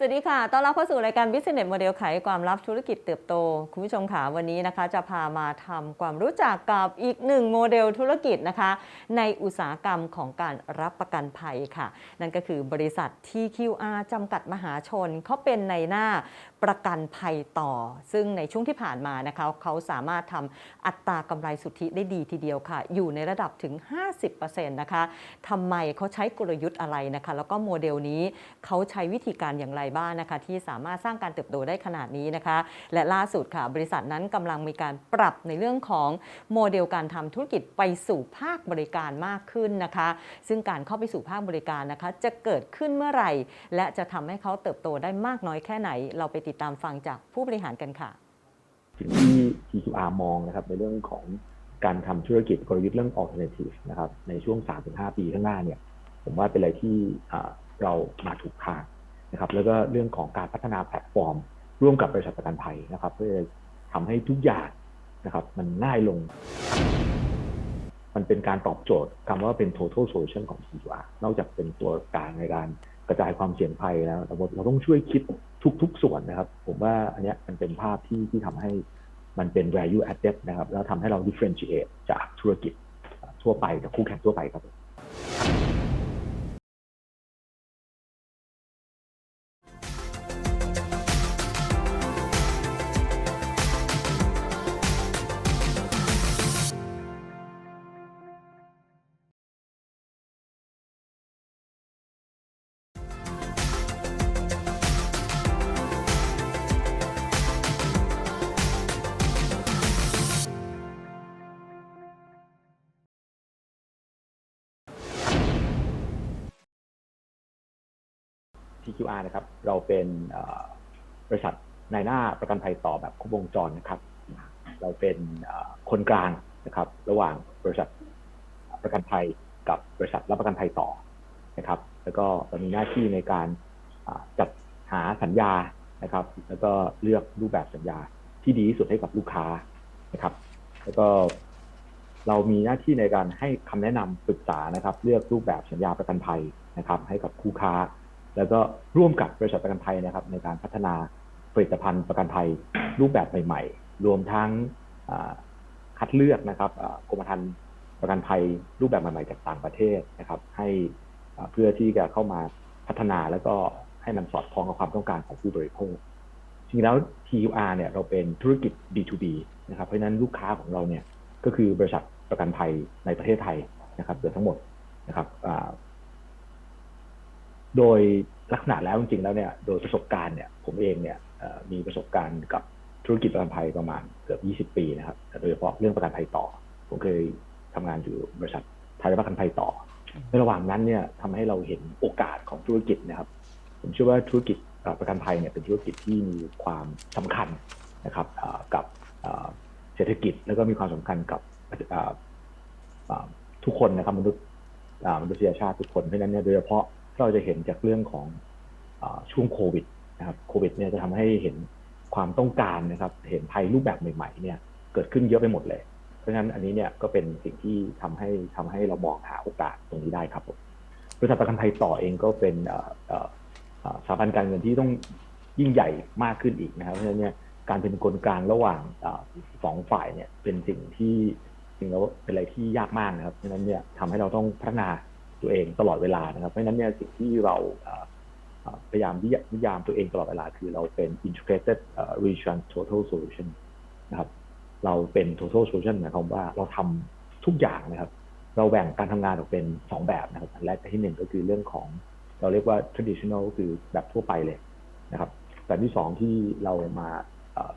สวัสดีค่ะ ต้อนรับเข้าสู่รายการ Business Model ไขความลับธุรกิจเติบโต คุณผู้ชมค่ะวันนี้นะคะ จะพามาทำความรู้จักกับอีกหนึ่งโมเดลธุรกิจนะคะ ในอุตสาหกรรมของการรับประกันภัยค่ะ นั่นก็คือบริษัท TQR จำกัดมหาชนเขาเป็นในหน้าประกันภัยต่อ ซึ่งในช่วงที่ผ่านมานะคะเขาสามารถทำอัตรากำไรสุทธิได้ดีทีเดียวค่ะ อยู่ในระดับถึง 50%นะคะทำไมเขาใช้กลยุทธ์อะไรนะคะ แล้วก็โมเดลนี้เขาใช้วิธีการอย่างไรบ้างนะคะ ที่สามารถสร้างการเติบโตได้ขนาดนี้นะคะ และล่าสุดค่ะ บริษัทนั้นกำลังมีการปรับในเรื่องของโมเดลการทำธุรกิจไปสู่ภาคบริการมากขึ้นนะคะ ซึ่งการเข้าไปสู่ภาคบริการนะคะ จะเกิดขึ้นเมื่อไหร่ และจะทำให้เขาเติบโตได้มากน้อยแค่ไหน เราไปติดตามฟังจากผู้บริหารกันค่ะสิ่งที่ TQR มองนะครับในเรื่องของการทำธุรกิจกลยุทธ์เรื่อง alternative นะครับในช่วง 3-5 ปีข้างหน้าเนี่ย ผมว่าเป็นอะไรที่เรามาถูกทาง นะครับแล้วก็เรื่องของการพัฒนาแพลตฟอร์ม ร่วมกับบริษัทประกันภัยนะครับ เพื่อทำให้ทุกอย่างนะครับ มันง่ายลง มันเป็นการตอบโจทย์คำว่าเป็น total solution ของ TQR นอกจากเป็นตัวกลางในการกระจายความเสี่ยงภัยแล้วเราเราต้องช่วยคิดทุก ๆ ส่วนนะครับ ผมว่าอันนี้มันเป็นภาพที่ที่ทำให้มันเป็น value added นะครับ แล้วทำให้เรา differentiate จากธุรกิจทั่วไปกับคู่แข่งทั่วไปครับ TQR นะครับ เราเป็นบริษัทในหน้าประกันภัยต่อแบบครบวงจรนะครับ เราเป็นคนกลางนะครับ ระหว่างบริษัทประกันภัยกับบริษัทรับประกันภัยต่อนะครับ แล้วก็เรามีหน้าที่ในการจัดหาสัญญานะครับ แล้วก็เลือกรูปแบบสัญญาที่ดีที่สุดให้กับลูกค้านะครับ แล้วก็เรามีหน้าที่ในการให้คำแนะนำปรึกษานะครับ เลือกรูปแบบสัญญาประกันภัยนะครับ ให้กับคู่ค้า แล้วก็ร่วมกับบริษัทประกันภัยนะครับ ในการพัฒนาผลิตภัณฑ์ประกันภัยรูปแบบใหม่ ๆ รวมทั้งคัดเลือกนะครับกรมธรรม์ประกันภัยรูปแบบใหม่ๆจากต่างประเทศนะครับ ให้เพื่อที่จะเข้ามาพัฒนาแล้วก็ให้มันสอดคล้องกับความต้องการของผู้บริโภคจริงๆแล้ว TUR เนี่ยเราเป็นธุรกิจ B2B นะครับ เพราะนั้นลูกค้าของเราเนี่ยก็คือบริษัทประกันภัยในประเทศไทยนะครับเกือบทั้งหมดนะครับ โดยลักษณะแล้วจริงๆแล้วเนี่ยโดยประสบการณ์เนี่ยผมเองเนี่ยมีประสบการณ์กับธุรกิจประกันภัยประมาณเกือบ20 ปีนะครับโดยเฉพาะเรื่องประกันภัยต่อ ผมเคยทำงานอยู่บริษัทไทยประกันภัยต่อ ในระหว่างนั้นเนี่ยทำให้เราเห็นโอกาสของธุรกิจนะครับ ผมเชื่อว่าธุรกิจประกันภัยเนี่ยเป็นธุรกิจที่มีความสำคัญนะครับกับเศรษฐกิจแล้วก็มีความสำคัญกับทุกคนนะครับมนุษย์มนุษยชาติทุกคนเพราะฉะนั้นเนี่ยโดยเฉพาะ เราจะเห็นจากเรื่องของอช่วงโควิดนะครับโควิดเนี่ยจะทำให้เห็นความต้องการนะครับ เห็นภัยรูปแบบใหม่ๆเนี่ยเกิดขึ้นเยอะไปหมดเลย เพราะฉะนั้นอันนี้เนี่ยก็เป็นสิ่งที่ทำให้ทำให้เรามองหาโอกาสตรงนี้ได้ครับบริษัทประกันภัยต่อเองก็เป็นสถาบันการเงินที่ต้องยิ่งใหญ่มากขึ้นอีกนะครับ เพราะฉะนั้นเนี่ยการเป็นคนกลางระหว่างอสองฝ่ายเนี่ยเป็นสิ่งที่จริงแล้วเป็นอะไรที่ยากมากนะครับ เพราะฉะนั้นเนี่ยทำให้เราต้องพัฒนา ตัวเองตลอดเวลานะครับ เพราะฉะนั้นเนี่ยสิ่งที่เราพยายามนิยนิยามตัวเองตลอดเวลาคือเราเป็น integrated reinsurance total solution นะครับเราเป็น total solution หมายความว่าเราทำทุกอย่างนะครับ เราแบ่งการทำงานออกเป็น 2 แบบนะครับอันแรกที่หนึ่งก็คือเรื่องของเราเรียกว่า traditional คือแบบทั่วไปเลยนะครับแบบที่สองที่เรามา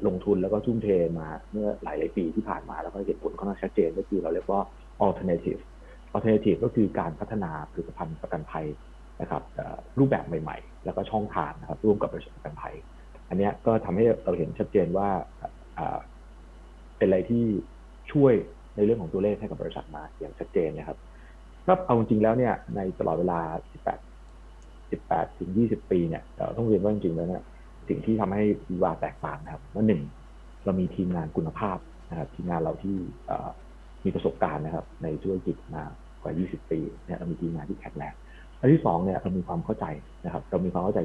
ลงทุนแล้วก็ทุ่มเทมาเมื่อหลายหลายปีที่ผ่านมาแล้วก็เห็นผลค่อนข้างชัดเจนก็คือเราเรียกว่า alternative alternative ก็คือการพัฒนาผลิตภัณฑ์ประกันภัยนะครับรูปแบบใหม่ ๆ แล้วก็ช่องทางนะครับร่วมกับบริษัทประกันภัย อันนี้ก็ทำให้เราเห็นชัดเจนว่าเป็นอะไรที่ช่วยในเรื่องของตัวเลขให้กับบริษัทมาอย่างชัดเจนนะครับก็เอาจริงแล้วเนี่ยในตลอดเวลา 18 18ถึง20 ปีเนี่ยต้องเรียนว่าจริงๆแล้วเนี่ยสิ่งที่ทำให้วีวาแตกต่างนะครับว่าหนึ่งเรามีทีมงานคุณภาพนะครับทีมงานเราที่ มีประสบการณ์นะครับ ในธุรกิจมากว่า 20 ปีเนี่ยเรามีทีมงานที่แข็งแรงอันที่สองเนี่ยเรามีความเข้าใจนะครับ เรามีความเข้าใจ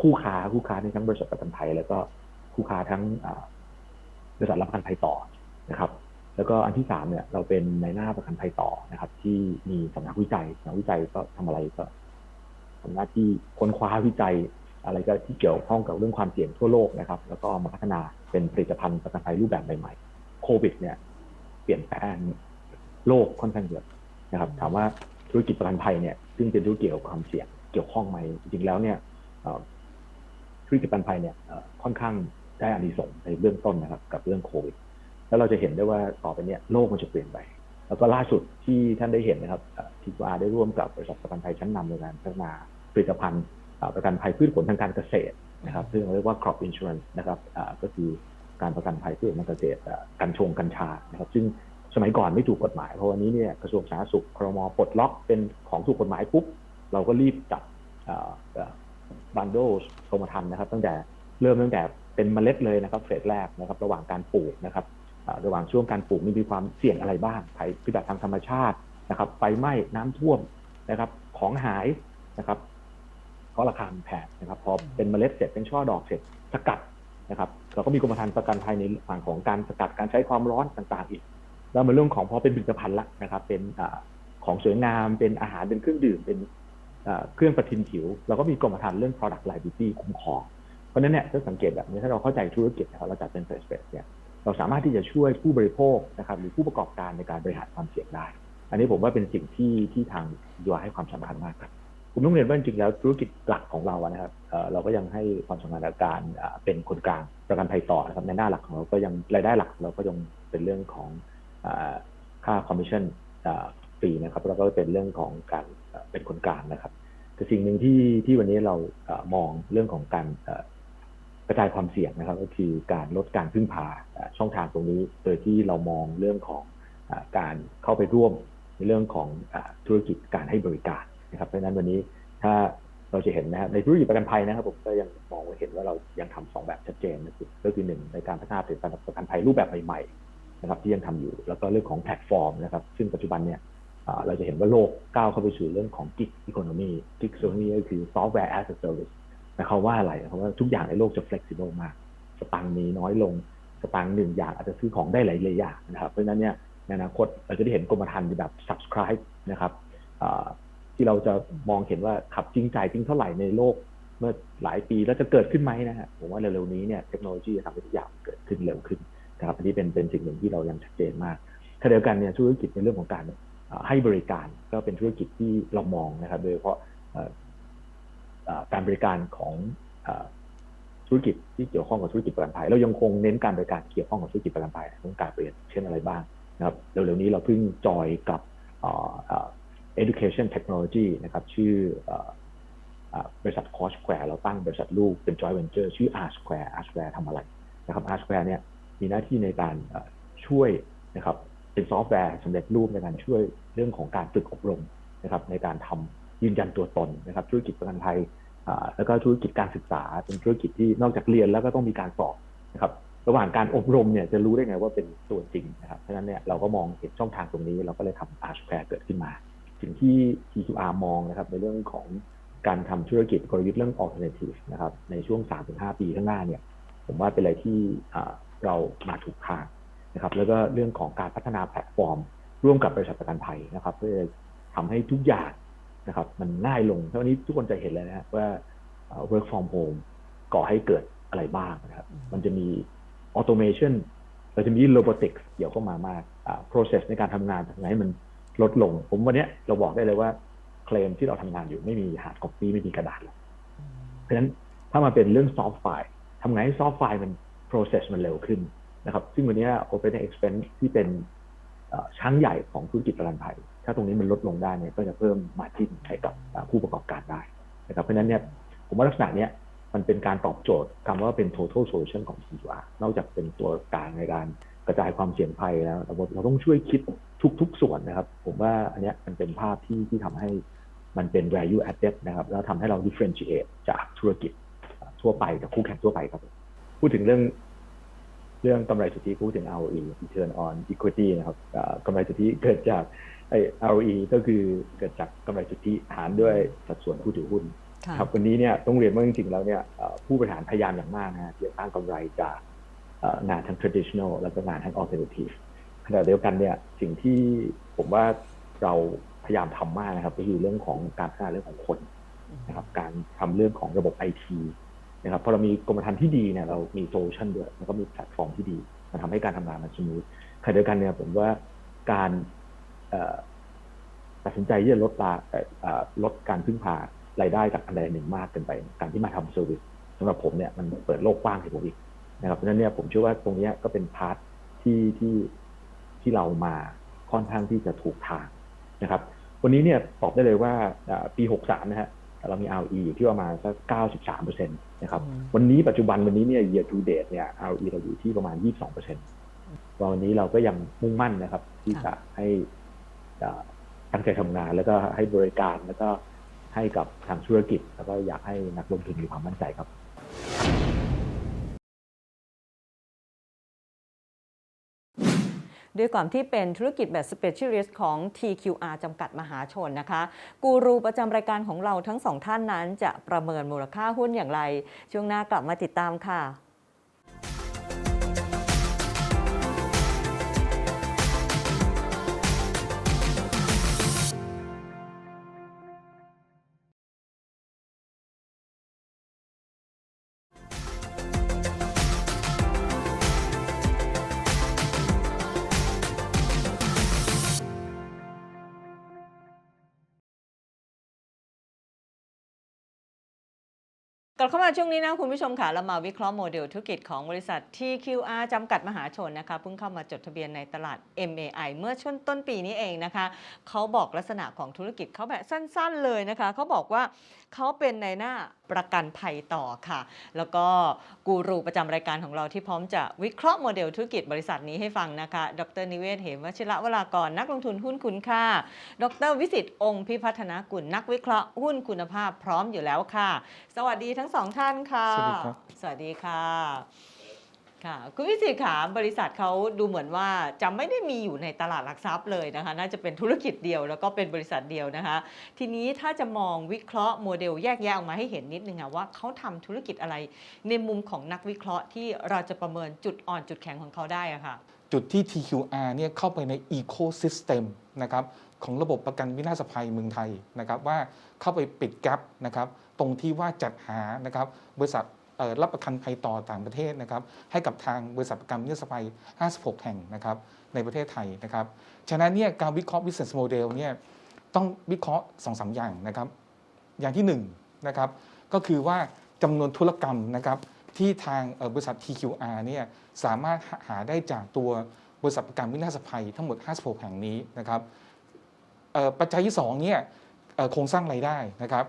คู่ค้าคู่ค้าในทั้งบริษัทประกันภัย แล้วก็คู่ค้าทั้งบริษัทรับประกันภัยต่อนะครับ แล้วก็อันที่สามเนี่ยเราเป็นในหน้าประกันภัยต่อนะครับ ที่มีสำนักวิจัยสำนักวิจัยก็ทำอะไรก็ทำหน้าที่ค้นคว้าวิจัย อะไรก็ที่เกี่ยวข้องกับเรื่องความเสี่ยงทั่วโลกนะครับ แล้วก็มาพัฒนาเป็นผลิตภัณฑ์ประกันภัยรูปแบบใหม่ๆโควิดเนี่ย ลี่ยนแปลงโลกค่อนข้างเยอะนะครับ ถามว่าธุรกิจประกันภัยเนี่ย ซึ่งเป็นธุรกิจเกี่ยวกับความเสี่ยงเกี่ยวข้องไหมจริงแล้วเนี่ยธุรกิจประกันภัยเนี่ยค่อนข้างได้อานิสงส์ในเบื้องต้นนะครับ กับเรื่องโควิดแล้วเราจะเห็นได้ว่าต่อไปเนี่ยโลกมันจะเปลี่ยนไป แล้วก็ล่าสุดที่ท่านได้เห็นนะครับทีอาได้ร่วมกับบริษัทประกันภัยชั้นนำในการพัฒนาผลิตภัณฑ์ประกันภัยพืชผลทางการเกษตรนะครับ ซึ่งเรียกว่า crop insurance นะครับก็คือ การประกันภัยพืชผลทางเกษตรกัญชงกัญชานะครับ ซึ่งสมัยก่อนไม่ถูกกฎหมายเพราะวันนี้เนี่ยกระทรวงสาธารณสุขครมปลดล็อกเป็นของถูกกฎหมายปุ๊บเราก็รีบจัดบันโดกรมธรรม์นะครับ ตั้งแต่เริ่มตั้งแต่เป็นเมล็ดเลยนะครับเฟสแรกนะครับ ระหว่างการปลูกนะครับระหว่างช่วงการปลูกนี่มีความเสี่ยงอะไรบ้างภัยพิบัติทางธรรมชาตินะครับไฟไหม้น้ำท่วมนะครับ ของหายนะครับเพราะราคาแพงนะครับ พอเป็นเมล็ดเสร็จเป็นช่อดอกเสร็จสกัด นะครับเราก็มีกรมธรรม์ประกันภัยในฝั่งของการสกัดการใช้ความร้อนต่างๆ อีก แล้วมาเรื่องของพอเป็นผลิตภัณฑ์ละนะครับ เป็นอของสวยงามเป็นอาหารเป็นเครื่องดื่มเป็นเครื่องประทินผิวเราก็มีกรมธรรม์เรื่อง product liability คุ้มครองเพราะนั้นเนี่ยถ้าสังเกตแบบนี้ถ้าเราเข้าใจธุรกิจนะครับเราจัดเป็นเฟสเฟสเนี่ยเราสามารถที่จะช่วยผู้บริโภคนะครับหรือผู้ประกอบการในการบริหารความเสี่ยงได้ อันนี้ผมว่าเป็นสิ่งที่ที่ทางยัวให้ความสำคัญมากครับ ผมต้องเรียนว่าจริงแล้วธุรกิจหลักของเราอะนะครับเราก็ยังให้ความสำคัญกับการเป็นคนกลางประกันภัยต่อนะครับในหน้าหลักของเราก็ยังรายได้หลักเราก็ยังเป็นเรื่องของค่าคอมมิชชั่นฟรีนะครับแล้วก็เป็นเรื่องของการเป็นคนกลางนะครับแต่สิ่งหนึ่งที่ที่วันนี้เรามองเรื่องของการกระจายความเสี่ยงนะครับ ก็คือการลดการพึ่งพาช่องทางตรงนี้ โดยที่เรามองเรื่องของการเข้าไปร่วมในเรื่องของธุรกิจการให้บริการ นะครับเพราะฉะนั้นวันนี้ถ้าเราจะเห็นนะครับในธุรกิจประกันภัยนะครับผมก็ยังมองว่าเห็นว่าเรายังทำสองแบบชัดเจนนะครับก็คือหนึ่งในการพัฒนาผลิตภัณฑ์ประกันภัยรูปแบบใหม่ๆนะครับที่ยังทำอยู่ แล้วก็เรื่องของแพลตฟอร์มนะครับซึ่งปัจจุบันเนี่ยเราจะเห็นว่าโลกก้าวเข้าไปสู่เรื่องของ gig economy gig economy ก็คือ software as a service หมายความว่าอะไรหมายความว่าทุกอย่างในโลกจะ flexible มาก สตังค์มีน้อยลง สตังค์หนึ่งอย่างอาจจะซื้อของได้หลายๆอย่างนะครับเพราะฉะนั้นเนี่ยในอนาคตเราจะได้เห็นกรมธรรม์แบบ subscribe นะครับ ที่เราจะมองเห็นว่าขับจริงจ่ายจริงเท่าไหร่ในโลก เมื่อหลายปีแล้วจะเกิดขึ้นไหมนะฮะผมว่าเร็วๆนี้เนี่ยเทคโนโลยีจะทำให้ทุกอย่างเกิดขึ้นเร็วขึ้นนะครับอันนี้เป็นเป็นสิ่งหนึ่งที่เรายังชัดเจนมากขณะเดียวกันเนี่ยธุรกิจในเรื่องของการให้บริการก็เป็นธุรกิจที่เรามองนะครับ โดยเฉพาะการบริการของธุรกิจที่เกี่ยวข้องกับธุรกิจประกันภัยเรายังคงเน้นการบริการเกี่ยวข้องกับธุรกิจประกันภัยต้องการเปลี่ยนเช่นอะไรบ้างนะครับเร็วๆนี้เราเพิ่งจอยกับ education technology นะครับ ชื่ออบริษัท Cost Square เราตั้งบริษัทลูกเป็น joint venture ชื่อ R Square R Square ทำอะไรนะครับ R Square เนี่ยมีหน้าที่ในการช่วยนะครับเป็นซอฟต์แวร์สำเร็จรูปในการช่วยเรื่องของการฝึกอบรมนะครับในการทำยืนยันตัวตนนะครับธุรกิจประกันภัยอ่าแล้วก็ธุรกิจการศึกษาเป็นธุรกิจที่นอกจากเรียนแล้วก็ต้องมีการสอบนะครับระหว่างการอบรมเนี่ยจะรู้ได้ไงว่าเป็นตัวจริงนะครับเพราะฉะนั้นเนี่ยเราก็มองเห็นช่องทางตรงนี้เราก็เลยทำ R Square เกิดขึ้นมา สิ่งที่ TQR มองนะครับในเรื่องของการทำธุรกิจกลยุทธ์เรื่อง alternative นะครับในช่วง 3-5 ปีข้างหน้าเนี่ยผมว่าเป็นอะไรที่เรามาถูกทางนะครับแล้วก็เรื่องของการพัฒนาแพลตฟอร์ม ร่วมกับบริษัทประกันภัยนะครับ เพื่อทำให้ทุกอย่างนะครับ มันง่ายลงเท่านี้ทุกคนจะเห็นเลยนะว่าเอ่อ work from home ก่อให้เกิดอะไรบ้างนะครับ มันจะมี automation เราจะมี robotics เกี่ยวเข้ามามาก process ในการทำงานทำไงให้มัน ลดลง ผมวันนี้เราบอกได้เลยว่า เคลมที่เราทำงานอยู่ไม่มี hard copy ไม่มีกระดาษแล้วเพราะฉะนั้นถ้ามาเป็นเรื่อง soft file ทำไงให้ soft file มัน process มันเร็วขึ้นนะครับ ซึ่งวันนี้ open expense ที่เป็นเอ่อช้างใหญ่ของธุรกิจประกันภัย ถ้าตรงนี้มันลดลงได้เนี่ยก็จะเพิ่มมาจิ้นให้กับผู้ประกอบการได้นะครับเพราะฉะนั้นเนี่ยผมว่าลักษณะเนี้ยมันเป็นการตอบโจทย์คำว่าเป็น total solution ของ TQR นอกจากเป็นตัวกลางในการ กระจายความเสี่ยงภัยแล้วเราเราต้องช่วยคิดทุก ๆ ส่วนนะครับ ผมว่าอันเนี้ยมันเป็นภาพที่ที่ทำให้มันเป็น value added นะครับ แล้วทำให้เรา differentiate จากธุรกิจเอ่อทั่วไปกับคู่แข่งทั่วไปครับ พูดถึงเรื่องเรื่องกำไรสุทธิพูดถึง ROE return on equity นะครับเอ่อกำไรสุทธิเกิดจากไอ้ ROE ก็คือเกิดจากกำไรสุทธิหารด้วยสัดส่วนผู้ถือหุ้นค่ะครับวันนี้เนี่ยต้องเรียนว่าจริงๆแล้วเนี่ยเอ่อผู้บริหารพยายามอย่างมากนะฮะที่จะสร้างกำไรจากเอ่อ งานทั้ง traditional แล้วก็งานทั้ง alternative ขณะเดียวกันเนี่ยสิ่งที่ผมว่าเราพยายามทำมากนะครับ ก็คือเรื่องของการพัฒนาเรื่องของคนนะครับ การทำเรื่องของระบบไอทีนะครับพอเรามีกรมธรรม์ที่ดีเนี่ยเรามีโซลูชันด้วยแล้วก็มีแพลตฟอร์มที่ดี มันทำให้การทำงานมันสมูทขณะเดียวกันเนี่ยผมว่าการเอ่อตัดสินใจที่จะลดลาเอ่อเอ่อลดการพึ่งพารายได้จากอันใดอันหนึ่งมากเกินไป การที่มาทำเซอร์วิสสำหรับผมเนี่ยมันเปิดโลกกว้างให้ผมอีก นะครับเพราะฉะนั้นเนี่ยผมเชื่อว่าตรงเนี้ยก็เป็นพาร์ทที่ที่ที่เรามาค่อนข้างที่จะถูกทางนะครับ วันนี้เนี่ยตอบได้เลยว่าอ่าปี 63 นะฮะเรามี ROE อยู่ที่ประมาณสัก 93เปอร์เซ็นต์นะครับอืมวันนี้ปัจจุบันวันนี้เนี่ย year to date เนี่ย ROE เราอยู่ที่ประมาณ 22เปอร์เซ็นต์วันนี้เราก็ยังมุ่งมั่นนะครับ ที่จะให้อ่าตั้งใจทำงาน แล้วก็ให้บริการแล้วก็ให้กับทางธุรกิจ แล้วก็อยากให้นักลงทุนมีความมั่นใจครับ ด้วยความที่เป็นธุรกิจแบบ Specialist ของ TQR จำกัดมหาชนนะคะกูรูประจำรายการของเราทั้งสองท่านนั้นจะประเมินมูลค่าหุ้นอย่างไร ช่วงหน้ากลับมาติดตามค่ะ กลับเข้ามาช่วงนี้นะคุณผู้ชมค่ะเรามาวิเคราะห์โมเดลธุรกิจของบริษัท TQR จำกัดมหาชนนะคะเพิ่งเข้ามาจดทะเบียนในตลาด MAI เมื่อช่วงต้นปีนี้เองนะคะเขาบอกลักษณะของธุรกิจเขาแบบสั้น ๆ เลยนะคะเขาบอกว่าเขาเป็นในหน้า ประกันภัยต่อค่ะ แล้วก็กูรูประจำรายการของเราที่พร้อมจะวิเคราะห์โมเดลธุรกิจบริษัทนี้ให้ฟังนะคะ ดรนิเวศเหมวชิระวรากรนักลงทุนหุ้นคุณค่า ดรวิสิตองค์พิพัฒนากุลนักวิเคราะห์หุ้นคุณภาพพร้อมอยู่แล้วค่ะ สวัสดีทั้งสองท่านค่ะ สวัสดีครับ สวัสดีค่ะ ค่ะคุณวิสิตค่ะบริษัทเขาดูเหมือนว่าจะไม่ได้มีอยู่ในตลาดหลักทรัพย์เลยนะคะ น่าจะเป็นธุรกิจเดียวแล้วก็เป็นบริษัทเดียวนะคะ ทีนี้ถ้าจะมองวิเคราะห์โมเดลแยกแยะออกมาให้เห็นนิดนึงค่ะว่าเขาทำธุรกิจอะไรในมุมของนักวิเคราะห์ที่เราจะประเมินจุดอ่อนจุดแข็งของเขาได้อะค่ะจุดที่ TQR เนี่ยเข้าไปใน Ecosystem นะครับของระบบประกันวินาศภัยเมืองไทยนะครับว่าเข้าไปปิดแกลบนะครับตรงที่ว่าจัดหานะครับบริษัท รับประกันภัยต่อต่างประเทศนะครับให้กับทางบริษัทประกันวินาศภัย 56 แห่งนะครับในประเทศไทยนะครับฉะนั้นเนี่ยการวิเคราะห์ business model เนี่ยต้องวิเคราะห์2อสอย่างนะครับ อย่างที่1นงนะครับก็คือว่าจำนวนธุรกรรมนะครับที่ทางบริษัท TQR เนี่ยสามารถหาได้จากตัวบริษัทประกันวินาศภัยทั้งหมด 56 แห่งนี้นะครับปัจจัยที่2เนี่ยโครงสร้างรายได้นะครับ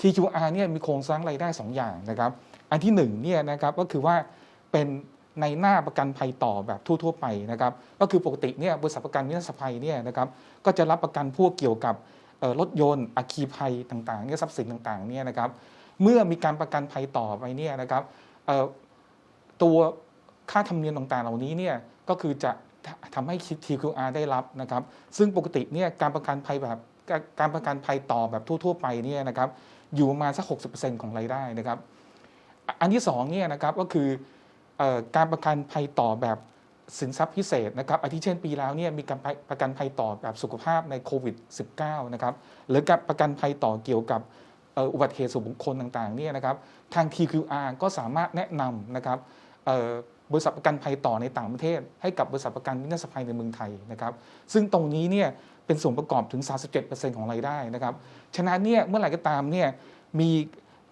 TQR เนี่ยมีโครงสร้างรายได้ 2 อย่างนะครับ อันที่1เนี่ยนะครับก็คือว่าเป็นในหน้าประกันภัยต่อแบบทั่ว ๆ ไปนะครับก็คือปกติเนี่ยบริษัทประกันวินาศภัยเนี่ยนะครับก็จะรับประกันพวกเกี่ยวกับรถยนต์อัคคีภัยต่างๆเนี่ยทรัพย์สินต่างๆเนี่ยนะครับเมื่อมีการประกันภัยต่อไปเนี่ยนะครับตัวค่าธรรมเนียมต่างๆ เหล่านี้เนี่ยก็คือจะททำให้ TQR ได้รับนะครับ ซึ่งปกติเนี่ยการประกันภัยแบบการการประกันภัยต่อแบบทั่ว ๆ ไปเนี่ยนะครับอยู่ประมาณสัก 60%ของรายได้นะครับ อันที่สองเนี่ยนะครับก็คืออการประกันภัยต่อแบบสินทรัพย์พิเศษนะครับอาทิเช่นปีแล้วเนี่ยมีการประกันภัยต่อแบบสุขภาพในโควิด -19 นะครับหรือการประกันภัยต่อเกี่ยวกับอุบัติเหตุส่วนบุคคลต่างๆเนี่ยนะครับทาง TQR ก็สามารถแนะนำนะครับบริษัทประกันภัยต่อในต่างประเทศ ให้กับบริษัทประกันวินาศภัยในเมืองไทยนะครับซึ่งตรงนี้เนี่ยเป็นส่วนประกอบถึง 37%ของรายได้นะครับฉะนั้นเนี่ยเมื่อไหร่ก็ตามเนี่ยมี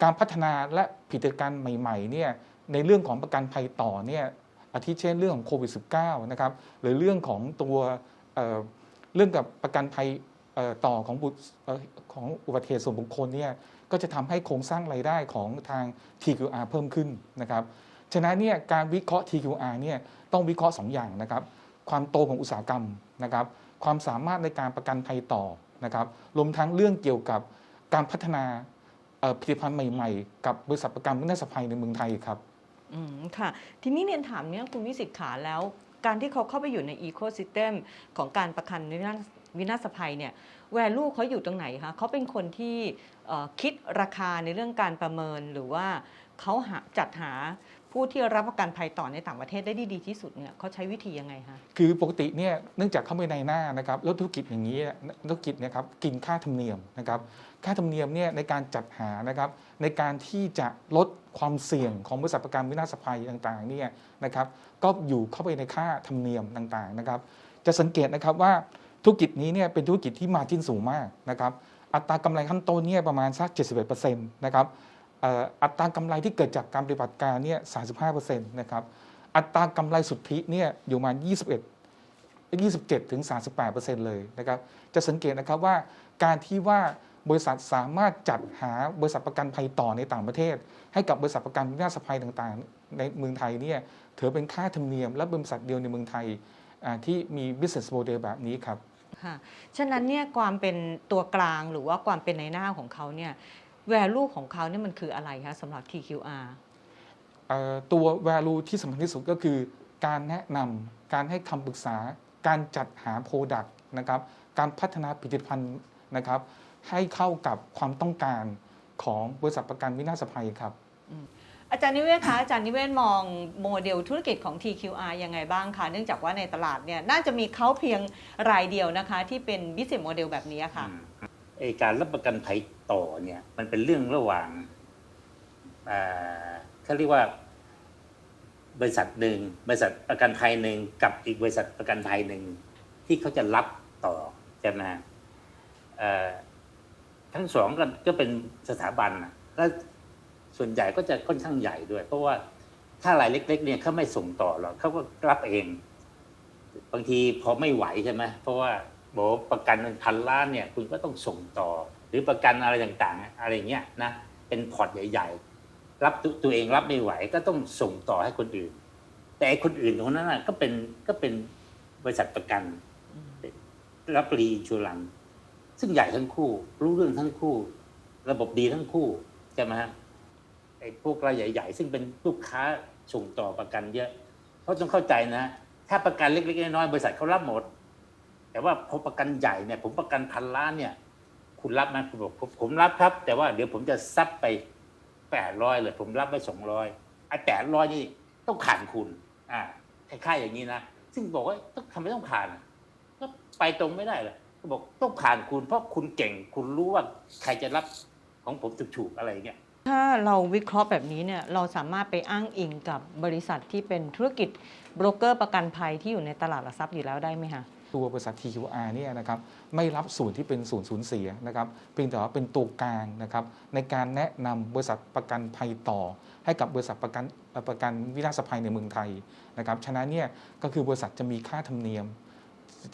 การพัฒนาและผลิตการใหม่ๆเนี่ยในเรื่องของประกันภัยต่อเนี่ยอาทิเช่นเรื่องของโควิด -19 นะครับหรือเรื่องของตัวเเรื่องกับประกันภัยต่อของบุตรของอุบัติเหตุส่วนบุคคลเนี่ยก็จะทำให้โครงสร้างรายได้ของทาง TQR เพิ่มขึ้นนะครับฉะนั้นเนี่ยการวิเคราะห์ TQR เนี่ยต้องวิเคราะห์ 2 อย่างนะครับความโตของอุตสาหกรรมนะครับความสามารถในการประกันภัยต่อนะครับรวมทั้งเรื่องเกี่ยวกับการพัฒนา ผลิตภัณฑ์ใหม่ๆ กับบริษัทประกันวินาศภัยในเมืองไทยครับอืมค่ะ ทีนี้เรียนถามเนี่ยคุณวิสิตขาแล้ว การที่เขาเข้าไปอยู่ในอีโคซิสเต็มของการประกันวินาศวินาศภัยเนี่ยแวลูเขาอยู่ตรงไหนคะเขาเป็นคนที่คิดราคาในเรื่องการประเมินหรือว่าเขาหาจัดหา ผู้ที่รับประกันภัยต่อในต่างประเทศได้ดีที่สุดเนี่ยเขาใช้วิธียังไงคะคือปกติเนี่ยเนื่องจากเขาเป็นในหน้านะครับแล้วธุรกิจอย่างนี้ธุรกิจเนะครับกินค่าธรรมเนียมนะครับค่าธรรมเนียมเนี่ยในการจัดหานะครับในการที่จะลดความเสี่ยงของบริษัทประกันวินาศภัยต่างๆเนี่ยนะครับก็อยู่เข้าไปในค่าธรรมเนียมต่างๆนะครับจะสังเกตนะครับว่าธุรกิจนี้เนี่ยเป็นธุรกิจที่มาจิ้นสูงมากนะครับอัตรากำไรขั้นต้นเนี่ยประมาณสัก 71%นะครับ อัตรากำไรที่เกิดจากการปฏิบัติการเนี่ย35%นะครับ อัตรากำไรสุทธิเนี่ยอยู่ประมาณ 21 27ถึง38 เลยนะครับ จะสังเกตนะครับว่าการที่ว่าบริษัทสามารถจัดหาบริษัทประกันภัยต่อในต่างประเทศ ให้กับบริษัทประกันวินาศภัยต่างๆ ในเมืองไทยเนี่ยถือเป็นค่าธรรมเนียม และบริษัทเดียวในเมืองไทยที่มี business model แบบนี้ครับค่ะฉะนั้นเนี่ยความเป็นตัวกลางหรือว่าความเป็นในหน้าของเขาเนี่ย แวลูของเขาเนี่ยมันคืออะไรคะสำหรับ TQR เอ่อตัว value ที่สำคัญที่สุดก็คือ การแนะนำการให้คำปรึกษา การจัดหา Product นะครับ การพัฒนาผลิตภัณฑ์นะครับ ให้เข้ากับความต้องการของบริษัทประกันวินาศภัยครับอาจารย์นิเวศคะอาจารย์นิเวศมองโมเดลธุรกิจของ TQR ยังไงบ้างคะเนื่องจากว่าในตลาดเนี่ยน่าจะมีเขาเพียงรายเดียวนะคะ ที่เป็น business model แบบนี้ค่ะอืมไอ การรับประกันภัยต่อเนี่ย มันเป็นเรื่องระหว่างเขาเรียกว่าบริษัทหนึ่งบริษัทประกันภัยหนึ่งกับอีกบริษัทประกันภัยหนึ่งที่เขาจะรับต่อใช่ไหมทั้งสองก็ก็เป็นสถาบันแล้วส่วนใหญ่ก็จะค่อนข้างใหญ่ด้วย เพราะว่าถ้ารายเล็ก ๆ เนี่ยเขาไม่ส่งต่อหรอกเขาก็รับเอง บางทีพอไม่ไหวใช่ไหมเพราะว่า บอกประกันพันล้านเนี่ยคุณก็ต้องส่งต่อ หรือประกันอะไรต่างๆ อะไรเงี้ยนะเป็นพอร์ตใหญ่ๆ รับตัวตัวเองรับไม่ไหวก็ต้องส่งต่อให้คนอื่น แต่คนอื่นตรงนั้นก็เป็นก็เป็นบริษัทประกัน รับรีชูรันซึ่งใหญ่ทั้งคู่ รู้เรื่องทั้งคู่ ระบบดีทั้งคู่ใช่ไหมฮะไอ้พวกรายใหญ่ ๆ ซึ่งเป็นลูกค้าส่งต่อประกันเยอะเขาต้องเข้าใจนะ ถ้าประกันเล็กๆน้อยๆบริษัทเขารับหมด แต่ว่าพอประกันใหญ่เนี่ยผมประกันพันล้านเนี่ย คุณรับไหมคุณบอกผมรับครับ แต่ว่าเดี๋ยวผมจะซับไปแปดร้อยเลย ผมรับไปสองร้อยไอ้แปดร้อยนี่ต้องผ่านคุณ อ่าคล้ายๆอย่างนี้นะซึ่งบอกว่าต้องทำไมต้องผ่านก็ไปตรงไม่ได้เลยก็บอกต้องผ่านคุณเพราะคุณเก่ง คุณรู้ว่าใครจะรับของผมถูกๆอะไรเงี้ยถ้าเราวิเคราะห์แบบนี้เนี่ยเราสามารถไปอ้างอิงกับบริษัทที่เป็นธุรกิจโบรกเกอร์ประกันภัยที่อยู่ในตลาดหลักทรัพย์อยู่แล้วได้ไหมคะ ตัวบริษัท TQR เนี่ยนะครับไม่รับส่วนที่เป็นส่วนสูญเสียนะครับเพียงแต่ว่าเป็นตัวกลางนะครับในการแนะนำบริษัทประกันภัยต่อ ให้กับบริษัทประกันเอ่อประกันวินาศภัยในเมืองไทยนะครับฉะนั้นเนี่ยก็คือบริษัทจะมีค่าธรรมเนียม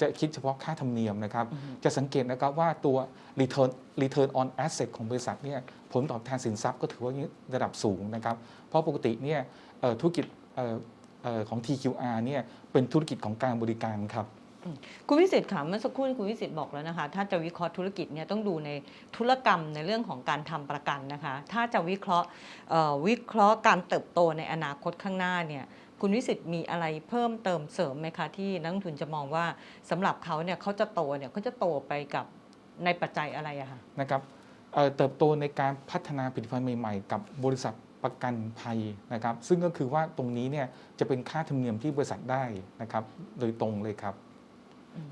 จะคิดเฉพาะค่าธรรมเนียมนะครับจะสังเกตนะครับว่าตัว return return on asset ของบริษัทเนี่ยผลตอบแทนสินทรัพย์ก็ถือว่าระดับสูงนะครับเพราะปกติเนี่ยเอ่อธุรกิจเอ่อเอ่อของ TQR เนี่ยเป็นธุรกิจของการบริการครับ คุณวิสิทธิ์ค่ะเมื่อสักครู่คุณวิสิทธิ์บอกแล้วนะคะ ถ้าจะวิเคราะห์ธุรกิจเนี่ยต้องดูในธุรกรรมในเรื่องของการทำประกันนะคะ ถ้าจะวิเคราะห์วิเคราะห์การเติบโตในอนาคตข้างหน้าเนี่ยคุณวิสิทธิ์มีอะไรเพิ่มเติมเสริมไหมคะที่นักลงทุนจะมองว่าสำหรับเขาเนี่ยเขาจะโตเนี่ยเขาจะโตไปกับในปัจจัยอะไรอะคะนะครับเเติบโตในการพัฒนาผลิตภัณฑ์ใหม่ๆ กับบริษัทประกันภัยนะครับ ซึ่งก็คือว่าตรงนี้เนี่ยจะเป็นค่าธรรมเนียมที่บริษัทได้นะครับ โดยตรงเลยครับ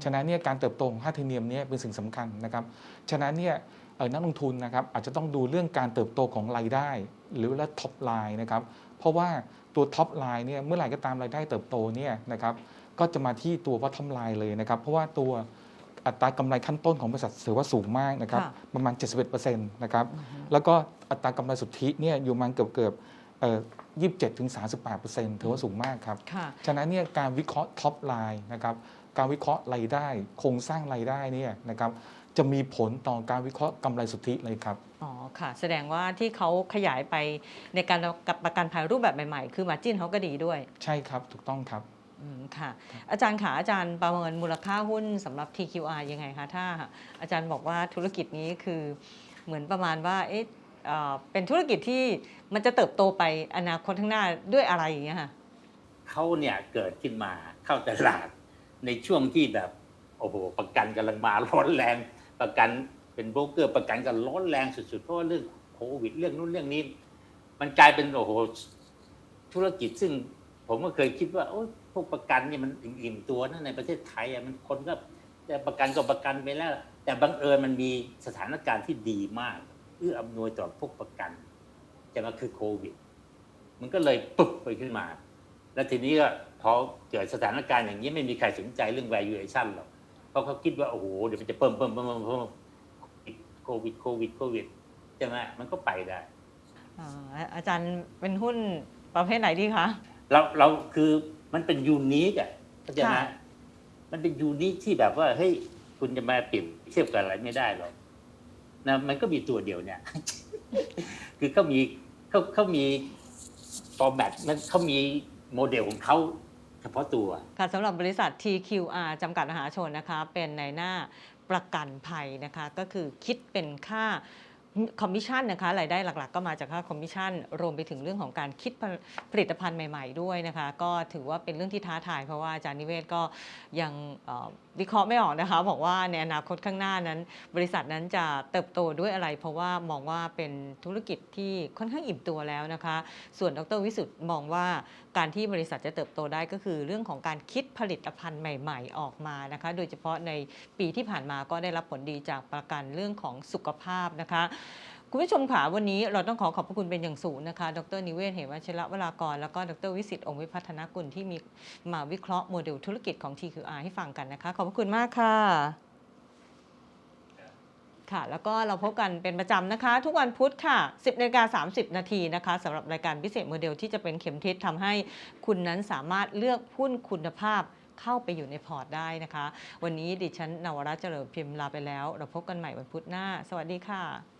ฉะนั้นเนี่ยการเติบโตของค่าธรรมเนียมเนี่ยเป็นสิ่งสำคัญนะครับ ฉะนั้นเนี่ยเอ่อนักลงทุนนะครับอาจจะต้องดูเรื่องการเติบโตของรายได้ หรือว่าท็อปไลน์นะครับ เพราะว่าตัวท็อปไลน์เนี่ยเมื่อไหร่ก็ตามรายได้เติบโตเนี่ยนะครับก็จะมาที่ตัวว่าท็อปไลน์เลยนะครับ เพราะว่าตัวอัตรากำไรขั้นต้นของบริษัทถือว่าสูงมากนะครับค่ะประมาณ 71%นะครับแล้วก็อัตรากำไรสุทธิเนี่ยอยู่ประมาณเกือบเกือบๆเอ่อ27ถึง38%ถือว่าสูงมากครับค่ะฉะนั้นเนี่ยการวิเคราะห์ท็อปไลน์นะครับ การวิเคราะห์รายได้ โครงสร้างรายได้เนี่ยนะครับจะมีผลต่อการวิเคราะห์กำไรสุทธิเลยครับ อ๋อค่ะ แสดงว่าที่เขาขยายไปในการประกันภัยรูปแบบใหม่ๆ คือมาจิ้นเขาก็ดีด้วย ใช่ครับถูกต้องครับอืมค่ะ อาจารย์ค่ะอาจารย์ประเมินมูลค่าหุ้นสำหรับ TQR ยังไงคะถ้า อาจารย์บอกว่าธุรกิจนี้คือเหมือนประมาณว่าเอ๊ะเอ่อเป็นธุรกิจที่มันจะเติบโตไปอนาคตข้างหน้าด้วยอะไรอย่างเงี้ยค่ะ เขาเนี่ยเกิดขึ้นมาเข้าตลาด ในช่วงที่แบบโอ้โหประกันกำลังมาร้อนแรง ประกันเป็นโบรกเกอร์ประกันกันร้อนแรงสุดๆเพราะาเรื่องโควิดเรื่องนู้นเรื่องนี้ มันกลายเป็นโอ้โหธุรกิจซึ่งผมก็เคยคิดว่าโอ้พวกประกันเนี่ยมันอิ่มตัวนะในประเทศไทยอะมันคนก็แต่ประกันก็ประกันไปแล้ว แต่บังเอิญมันมีสถานการณ์ที่ดีมาก เอื้ออำนวยต่อพวกประกันจะมาคือโควิด มันก็เลยปุ๊บไปขึ้นมา แล้วทีนี้ก็ พอเกิดสถานการณ์อย่างนี้ไม่มีใครสนใจเรื่อง valuation หรอกเพราะเขาคิดว่า โอ้โห เดี๋ยวมันจะเพิ่มเพิ่มเพิ่มเพิ่มเพิ่มโควิดโควิดโควิดใช่ไหมมันก็ไปได้อ่าอาจารย์เป็นหุ้นประเภทไหนดีคะเราเราคือมันเป็นยูนิคอะเข้าใจไหมค่ะมันเป็นยูนิคที่แบบว่าเฮ้ยคุณจะมาเปรียบเทียบกับอะไรไม่ได้หรอกนะมันก็มีตัวเดียวเนี่ย คือเขามีเขาเขามีฟอร์แมตนั้นเขามีโมเดลของเขาเฉพาะตัว ค่ะสำหรับบริษัท TQR จำกัดมหาชนนะคะ เป็นในหน้าประกันภัยนะคะ ก็คือคิดเป็นค่าคอมมิชชั่นนะคะรายได้หลัก ๆ ก็มาจากค่าคอมมิชชั่น รวมไปถึงเรื่องของการคิดผลิตภัณฑ์ใหม่ ๆ ด้วยนะคะ ก็ถือว่าเป็นเรื่องที่ท้าทายเพราะว่าอาจารย์นิเวศก็ยังเอ่อ วิเคราะห์ไม่ออกนะคะ บอกว่าในอนาคตข้างหน้านั้น บริษัทนั้นจะเติบโตด้วยอะไร เพราะว่ามองว่าเป็นธุรกิจที่ค่อนข้างอิ่มตัวแล้วนะคะ ส่วนดรวิสุทธ์มองว่าการที่บริษัทจะเติบโตได้ก็คือเรื่องของการคิดผลิตภัณฑ์ใหม่ ๆ ออกมานะคะ โดยเฉพาะในปีที่ผ่านมาก็ได้รับผลดีจากประกันเรื่องของสุขภาพนะคะ คุณผู้ชมค่ะวันนี้เราต้องขอขอบพระคุณเป็นอย่างสูงนะคะ ดรนิเวศ เหมวัชระวรากร แล้วก็ดรวิสิตองค์วิพัฒนกุลที่มีมาวิเคราะห์โมเดลธุรกิจของ TQR ให้ฟังกันนะคะ ขอบพระคุณมากค่ะ ค่ะ แล้วก็เราพบกันเป็นประจำนะคะ ทุกวันพุธค่ะ 10นาฬิกา30 นาทีนะคะสำหรับรายการพิเศษโมเดลที่จะเป็นเข็มทิศทำให้คุณนั้นสามารถเลือกหุ้นคุณภาพเข้าไปอยู่ในพอร์ตได้นะคะ วันนี้ดิฉันนวรัตเจริญพิมพ์ลาไปแล้ว เราพบกันใหม่วันพุธหน้า สวัสดีค่ะ